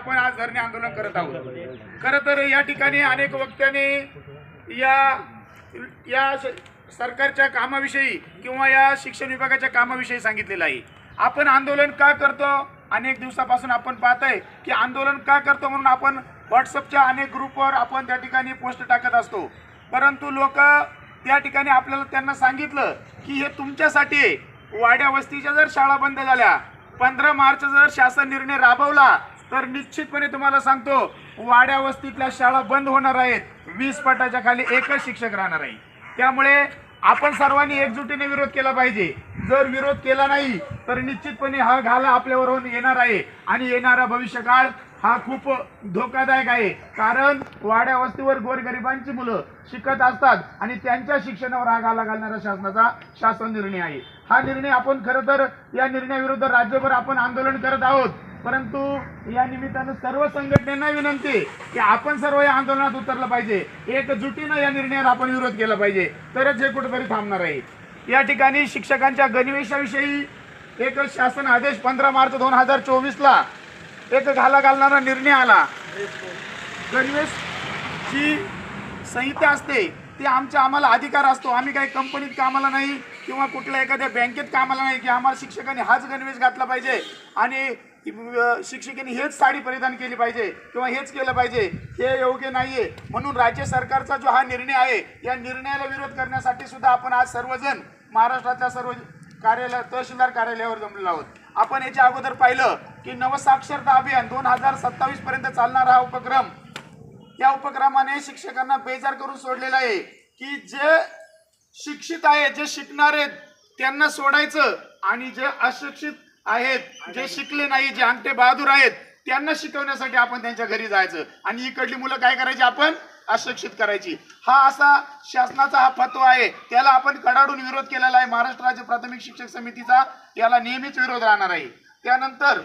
आपण आज धरणे आंदोलन करत आहोत. खरं तर या ठिकाणी अनेक वक्त्यांनी या या सरकारच्या कामाविषयी किंवा या शिक्षण विभागाच्या कामाविषयी सांगितलेलं आहे. आपण आंदोलन का करतो? अनेक दिवसापासून आपण पाहताय की आंदोलन का करतो म्हणून आपण व्हॉट्सअपच्या अनेक ग्रुपवर आपण त्या ठिकाणी पोस्ट टाकत असतो. परंतु लोक त्या ठिकाणी आपल्याला त्यांना सांगितलं की हे तुमच्यासाठी वाड्या वस्तीच्या जर शाळा बंद झाल्या पंधरा मार्च जर शासन निर्णय राबवला तर निश्चितपणे तुम्हाला सांगतो वाड्या वस्तीतल्या शाळा बंद होणार आहेत. वीस पटाच्या खाली एकच शिक्षक राहणार आहे. त्यामुळे आपण सर्वांनी एकजुटीने विरोध केला पाहिजे. जर विरोध केला नाही तर निश्चितपणे हा घाला आपल्यावर येणार आहे. आणि येणारा भविष्यकाळ हा खूप धोकादायक आहे. कारण वाड्या वस्तीवर गोरगरिबांची मुलं शिकत असतात आणि त्यांच्या शिक्षणावर हा घाला घालणारा शासनाचा शासन निर्णय आहे. हा निर्णय आपण खरं तर या निर्णयाविरुद्ध राज्यभर आपण आंदोलन करत आहोत. परंतु या निमित्तानं सर्व संघटनांना विनंती की आपण सर्व या आंदोलनात उतरलं पाहिजे. एकजुटीनं या निर्णयाला आपण विरोध केला पाहिजे. तरच हे कुठेतरी थांबणार आहे. या ठिकाणी शिक्षकांच्या गणवेशाविषयी एक शासन आदेश पंधरा मार्च दोन हजार चोवीसला एक घाला घालणारा निर्णय आला. गणवेश जी संहिता असते ती आमच्या आम्हाला अधिकार असतो. आम्ही काही कंपनीत कामाला नाही किंवा कुठल्या एखाद्या बँकेत कामाला नाही की आम्हाला शिक्षकांनी हाच गणवेश घातला पाहिजे. आणि की शिक्षिकेने हेच साडी परिधान केली पाहिजे किंवा हेच केलं पाहिजे हे योग्य नाहीये. म्हणून राज्य सरकारचा जो हा निर्णय आहे या निर्णयाला विरोध करण्यासाठी सुद्धा आपण आज सर्वजण महाराष्ट्राच्या सर्व कार्यालय तहसीलदार कार्यालयावर जमलेलो आहोत. आपण याच्या अगोदर पाहिलं की नवसाक्षरता अभियान दोन हजार सत्तावीस पर्यंत चालणारा हा उपक्रम या उपक्रमाने शिक्षकांना बेजार करून सोडलेला आहे की जे शिक्षित आहे जे शिकणार आहेत त्यांना सोडायचं आणि जे अशिक्षित आहेत जे शिकले नाही जे अंगठे बहादूर आहेत त्यांना शिकवण्यासाठी आपण त्यांच्या घरी जायचं. आणि इकडली मुलं काय करायची आपण? अशिक्षित करायची. हा असा शासनाचा हा फतवा आहे. त्याला आपण कडाडून विरोध केलेला आहे. महाराष्ट्र राज्य प्राथमिक शिक्षक समितीचा याला नेहमीच विरोध राहणार आहे. त्यानंतर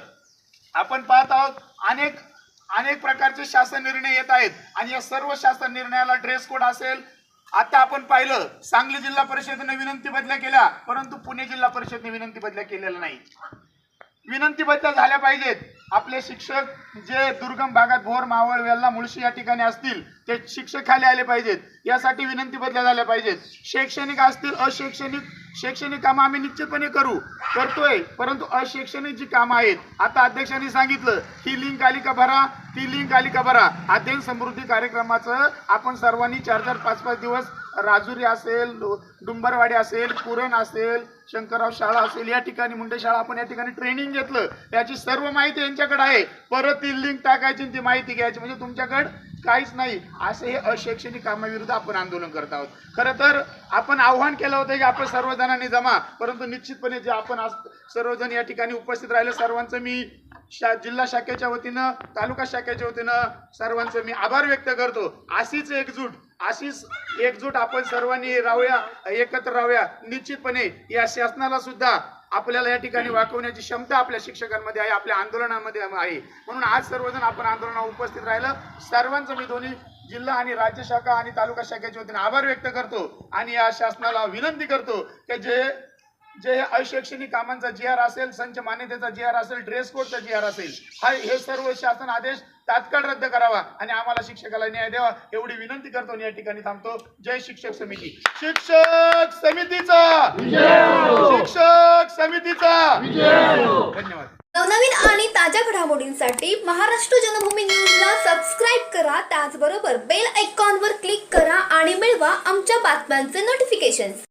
आपण पाहत आहोत अनेक अनेक प्रकारचे शासन निर्णय येत आहेत. आणि या सर्व शासन निर्णयाला ड्रेस कोड असेल. आता आपण पाहिलं सांगली जिल्हा परिषदेने विनंती बदल्या केल्या परंतु पुणे जिल्हा परिषदने विनंती बदल्या केलेल्या नाही. विनंतीबद्ध झाल्या पाहिजेत. आपले शिक्षक जे दुर्गम भागात भोर मावळ वेल्ला मुळशी या ठिकाणी असतील ते शिक्षक खाली आले पाहिजेत. यासाठी विनंती बदल्या झाल्या पाहिजेत. शैक्षणिक असतील अशैक्षणिक शैक्षणिक कामं आम्ही निश्चितपणे करू करतोय. परंतु अशैक्षणिक जी कामं आहेत आता अध्यक्षांनी सांगितलं ही लिंक आली का भरा ती लिंक आली का भरा. अध्ययन समृद्धी कार्यक्रमाचं आपण सर्वांनी चार चार पाच पाच दिवस राजुरी असेल डुंबरवाडी असेल पुरण असेल शंकरराव शाळा असेल या ठिकाणी मुंडे शाळा आपण या ठिकाणी ट्रेनिंग घेतलं. याची सर्व माहिती यांच्याकडे आहे. परत ती लिंक टाकायची ती माहिती घ्यायची. म्हणजे तुमच्याकडे काहीच नाही. असे हे अशैक्षणिक कामाविरुद्ध आपण आंदोलन करत आहोत. खरं तर आपण आव्हान केलं होतं की आपण सर्वजणांनी जमा. परंतु निश्चितपणे जे आपण आज सर्वजण या ठिकाणी उपस्थित राहिले सर्वांचं मी शा जिल्हा शाखेच्या वतीनं तालुका शाखेच्या वतीनं सर्वांचं मी आभार व्यक्त करतो. अशीच एकजूट अशीच एकजूट आपण सर्वांनी राहूया एकत्र राहूया. निश्चितपणे या शासनाला सुद्धा आपल्याला या ठिकाणी वाकवण्याची क्षमता आपल्या शिक्षकांमध्ये आहे आपल्या आंदोलनामध्ये आहे. म्हणून आज सर्वजण आपण आंदोलनात उपस्थित राहिलं. सर्वांचं मी दोन्ही जिल्हा आणि राज्य शाखा आणि तालुका शाखेच्या वतीने आभार व्यक्त करतो आणि या शासनाला विनंती करतो की जे जे अशैक्षणिक कामांचा जी आर असेल संच मान्यतेचा जी आर असेल ड्रेस कोडचा जी आर असेल हा हे सर्व शासन आदेश तात्काळ रद्द करावा आणि आम्हाला शिक्षकाला न्याय द्यावा एवढी विनंती करतो आणि या ठिकाणी थांबतो. जय शिक्षक समिती. शिक्षक समितीचा! शिक्षक समितीचा! धन्यवाद. नवनवीन आणि ताज्या घडामोडींसाठी महाराष्ट्र जनभूमी न्यूजला सबस्क्राईब करा. त्याचबरोबर बेल आयकॉनवर क्लिक करा आणि मिळवा आमच्या बातम्यांचे नोटिफिकेशन्स